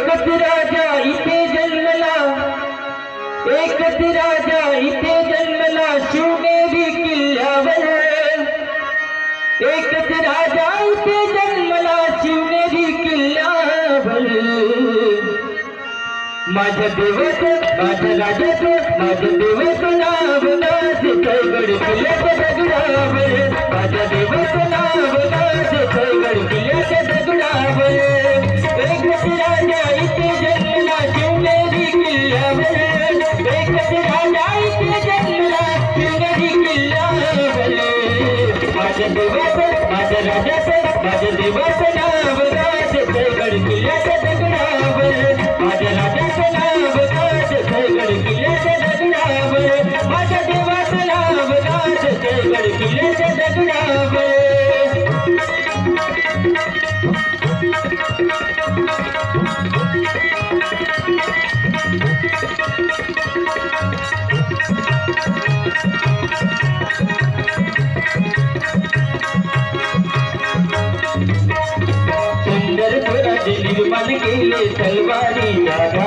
एकच राजा इथे जन्मला. एकच राजा इथे जन्मला. शिवनेरी किल्ल्यावर. एकच राजा इथे जन्मला. शिवनेरी किल्ल्यावर. माझ्या देवाचं माझ्या राजाचं माझ्या देवाचं नाव. माझ्या देवाचं माझ्या राजाचं माझ्या देवाचं नाव राज